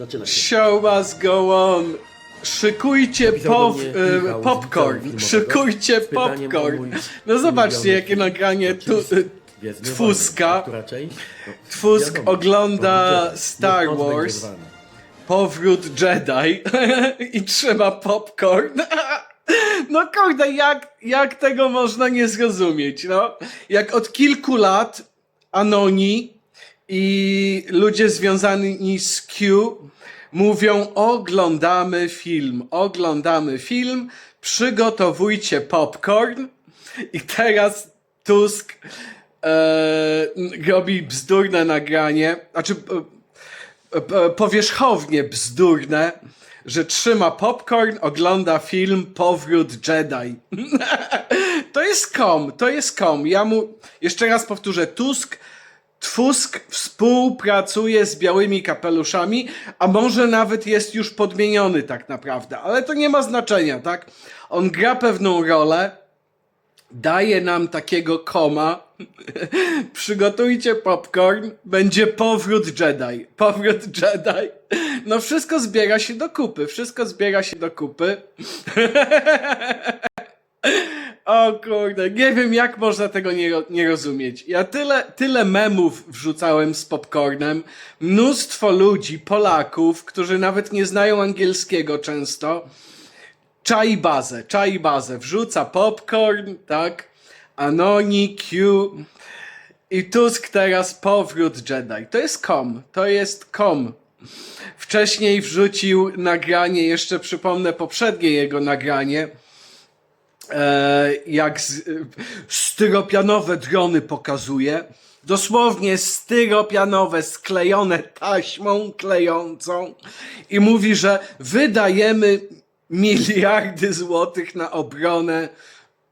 Zaczyna się. Show must go on. Szykujcie Napisał pop, do mnie e, Michał z popcorn. filmowego Szykujcie z pytaniem o popcorn. mój No zobaczcie, ulubiony jakie film. nagranie tu, e. Która część? No, wiadomo, ogląda Powrót. Star będzie Wars. zwana. powrót Jedi i trzyma popcorn. No kurde, jak, jak tego można nie zrozumieć, no? Jak od kilku lat Anoni i ludzie związani z Q mówią oglądamy film, oglądamy film, przygotowujcie popcorn i teraz Tusk e, robi bzdurne nagranie, znaczy e, e, powierzchownie bzdurne, że trzyma popcorn, ogląda film Powrót Jedi. to jest kom, to jest kom. Ja mu, jeszcze raz powtórzę, Tusk, Tusk współpracuje z białymi kapeluszami, a może nawet jest już podmieniony tak naprawdę, ale to nie ma znaczenia, tak? On gra pewną rolę, daje nam takiego koma. Przygotujcie popcorn, będzie powrót Jedi. Powrót Jedi. No wszystko zbiera się do kupy, wszystko zbiera się do kupy. O kurde, nie wiem jak można tego nie, nie rozumieć. Ja tyle, tyle memów wrzucałem z popcornem. Mnóstwo ludzi, Polaków, którzy nawet nie znają angielskiego często, czai bazę, czai bazę, wrzuca popcorn, tak? Anoni, Q i Tusk teraz powrót Jedi. To jest kom, to jest kom. Wcześniej wrzucił nagranie, jeszcze przypomnę poprzednie jego nagranie, jak z, e, styropianowe drony pokazuje. Dosłownie styropianowe, sklejone taśmą klejącą i mówi, że wydajemy miliardy złotych na obronę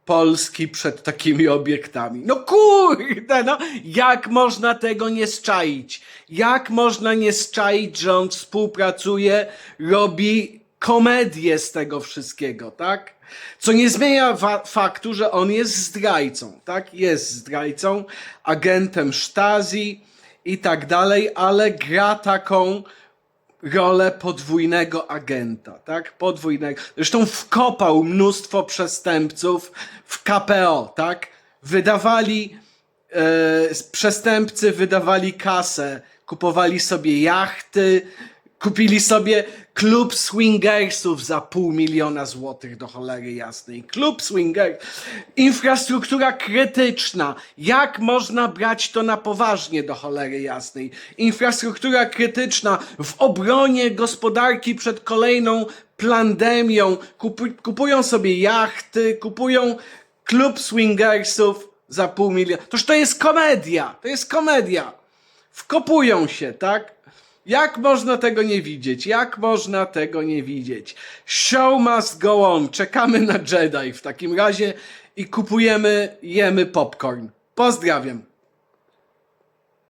Polski przed takimi obiektami. No kurde, no jak można tego nie zczaić? Jak można nie zczaić, że on współpracuje, robi komedię z tego wszystkiego, tak? Co nie zmienia faktu, że on jest zdrajcą, tak? Jest zdrajcą, agentem Stasi i tak dalej, ale gra taką rolę podwójnego agenta, tak? Podwójnego. Zresztą wkopał mnóstwo przestępców w KPO, tak? Wydawali, e, przestępcy wydawali kasę, kupowali sobie jachty, kupili sobie klub swingersów za pół miliona złotych do cholery jasnej. Klub swingers. Infrastruktura krytyczna. Jak można brać to na poważnie do cholery jasnej? Infrastruktura krytyczna w obronie gospodarki przed kolejną pandemią. Kupu- kupują sobie jachty, kupują klub swingersów za pół miliona. Toż to jest komedia. To jest komedia. Wkopują się, tak? Jak można tego nie widzieć? Jak można tego nie widzieć? Show must go on. Czekamy na Jedi w takim razie i kupujemy, jemy popcorn. Pozdrawiam.